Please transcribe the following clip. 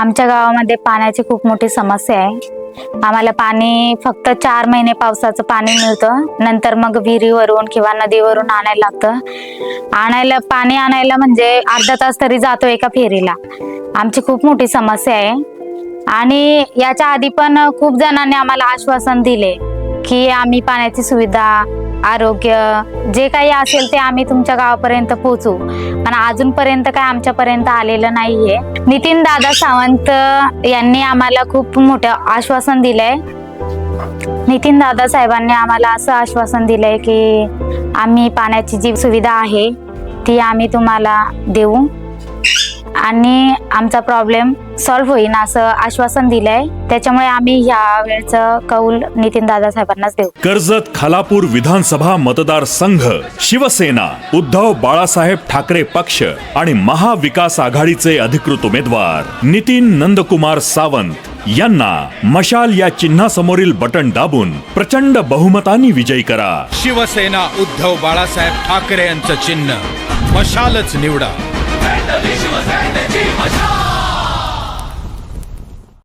आमच्या गावामध्ये पाण्याची खूप मोठी समस्या आहे. आम्हाला पाणी फक्त चार महिने पावसाचं पाणी मिळतं. नंतर मग विहिरीवरून किंवा नदीवरून आणायला लागतं. आणायला पाणी आणायला म्हणजे अर्धा तास तरी जातो एका फेरीला. आमची खूप मोठी समस्या आहे. आणि याच्या आधी पण खूप जणांनी आम्हाला आश्वासन दिले की आम्ही पाण्याची सुविधा आरोग्य जे काही असेल ते आम्ही तुमच्या गावापर्यंत पोहोचू. पण अजूनपर्यंत काय आमच्यापर्यंत आलेलं नाहीये. नितीन दादा सावंत यांनी आम्हाला खूप मोठं आश्वासन दिलंय. नितीन दादा साहेबांनी आम्हाला असं आश्वासन दिलंय की आम्ही पाण्याची जी सुविधा आहे ती आम्ही तुम्हाला देऊ. आणि आमचा प्रॉब्लेम सॉल्व्ह होईन असं आश्वासन दिलंय. त्याच्यामुळे आम्ही ह्या वेळचं कौल नितीन दादा साहेबांनाच देऊ. कर्जत खालापूर विधानसभा मतदारसंघ शिवसेना उद्धव बाळासाहेब ठाकरे पक्ष आणि महाविकास आघाडीचे अधिकृत उमेदवार नितीन नंदकुमार सावंत यांना मशाल या चिन्हासमोरील बटन दाबून प्रचंड बहुमतांनी विजयी करा. शिवसेना उद्धव बाळासाहेब ठाकरे यांचं चिन्ह मशालच निवडा. and the nation was and the team was